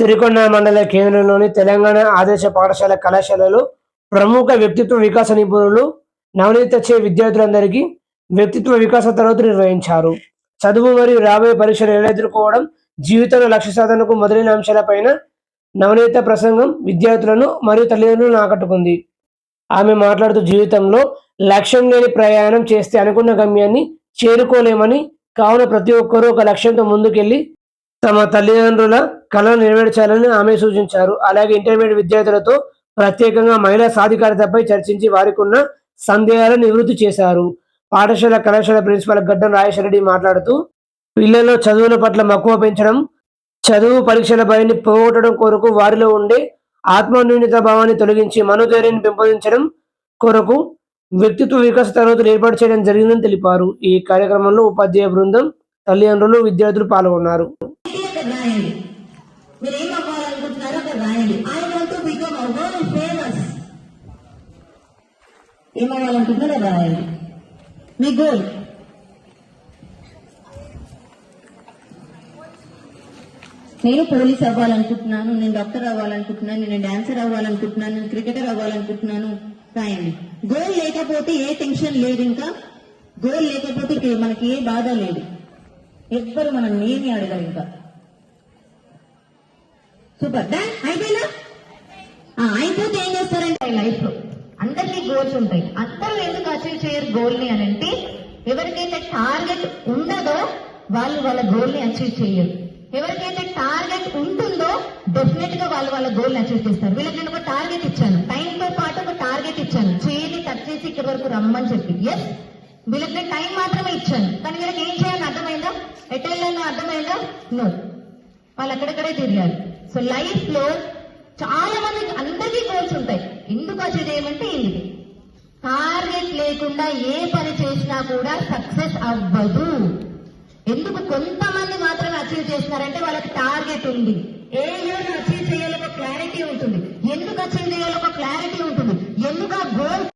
సిరికొండ మండల కేంద్రంలోని తెలంగాణ ఆదేశ పాఠశాల కళాశాలలో ప్రముఖ వ్యక్తిత్వ వికాస నిపుణులు నవనీత చే విద్యార్థులందరికీ వ్యక్తిత్వ వికాస తరగతులు నిర్వహించారు. చదువు మరియు రాబోయే పరీక్షలు ఎలా ఎదుర్కోవడం జీవితంలో లక్ష్య సాధనకు మొదలైన అంశాలపైన నవనీత ప్రసంగం విద్యార్థులను మరియు తల్లిదండ్రులను ఆకట్టుకుంది. ఆమె మాట్లాడుతూ జీవితంలో లక్ష్యం లేని ప్రయాణం చేస్తే అనుకున్న గమ్యాన్ని చేరుకోలేమని కావున ప్రతి ఒక్కరూ ఒక లక్ష్యంతో ముందుకెళ్ళి తమ తల్లిదండ్రుల కళను నెరవేర్చాలని ఆమె సూచించారు. అలాగే ఇంటర్మీడియట్ విద్యార్థులతో ప్రత్యేకంగా మహిళా సాధికారతపై చర్చించి వారికి ఉన్న సందేహాలను నివృత్తి చేశారు. పాఠశాల కళాశాల ప్రిన్సిపాల్ గడ్డం రాజేశ్వరరెడ్డి మాట్లాడుతూ పిల్లల్లో చదువుల పట్ల మక్కువ పెంచడం చదువు పరీక్షల భయాన్ని పోగొట్టడం కొరకు వారిలో ఉండే ఆత్మన్యూన్యత భావాన్ని తొలగించి మనోధైర్యాన్ని పెంపొందించడం కొరకు వ్యక్తిత్వ వికాస తరగతులు ఏర్పాటు చేయడం జరిగిందని తెలిపారు. ఈ కార్యక్రమంలో ఉపాధ్యాయ బృందం తల్లిదండ్రులు విద్యార్థులు పాల్గొన్నారు. మీరు ఏం అవ్వాలనుకుంటున్నారో అక్కడ రాయండి. I want to become a world famous ఏం అవ్వాలనుకుంటున్నారో రాయండి. మీ గోల్ నేను పోలీస్ అవ్వాలనుకుంటున్నాను నేను డాక్టర్ అవ్వాలనుకుంటున్నాను నేను డాన్సర్ అవ్వాలనుకుంటున్నాను నేను క్రికెటర్ అవ్వాలనుకుంటున్నాను. రాయండి. గోల్ లేకపోతే ఏ టెన్షన్ లేదు ఇంకా. గోల్ లేకపోతే మనకి ఏ బాధ లేదు. ఎవ్వరు మనం ఏమి అడగరు ఇంకా. సూపర్ డన్ అయిపోయినా అయిపోతే ఏం చేస్తారంటే లైఫ్లో అందరికీ గోల్స్ ఉంటాయి. అందరూ ఎందుకు అచీవ్ చేయరు గోల్ని అని అంటే ఎవరికైతే టార్గెట్ ఉండదో వాళ్ళు వాళ్ళ గోల్ని అచీవ్ చేయరు. ఎవరికైతే టార్గెట్ ఉంటుందో డెఫినెట్గా వాళ్ళు వాళ్ళ గోల్ని అచీవ్ చేస్తారు. వీళ్ళకి నేను ఒక టార్గెట్ ఇచ్చాను. టైం తో పాటు ఒక టార్గెట్ ఇచ్చాను. చేయని టచ్ చేసి ఇక్కడ వరకు రమ్మని చెప్పి. ఎస్ వీళ్ళకి నేను టైం మాత్రమే ఇచ్చాను. కానీ వీళ్ళకి ఏం చేయాలని అర్థమైందా? ఎటు వెళ్ళాలో అర్థమైందా? నో వాళ్ళు అక్కడక్కడే తిరిగారు. సో లైఫ్లో చాలా మందికి అందరికీ గోల్స్ ఉంటాయి. ఎందుకు అచీవ్ చేయమంటే ఇది టార్గెట్ లేకుండా ఏ పని చేసినా కూడా సక్సెస్ అవ్వదు. ఎందుకు కొంతమంది మాత్రమే అచీవ్ చేస్తున్నారంటే వాళ్ళకి టార్గెట్ ఉంది. ఏ ఇయర్ అచీవ్ చేయాలో ఒక క్లారిటీ ఉంటుంది. ఎందుకు అచీవ్ చేయాలో ఒక క్లారిటీ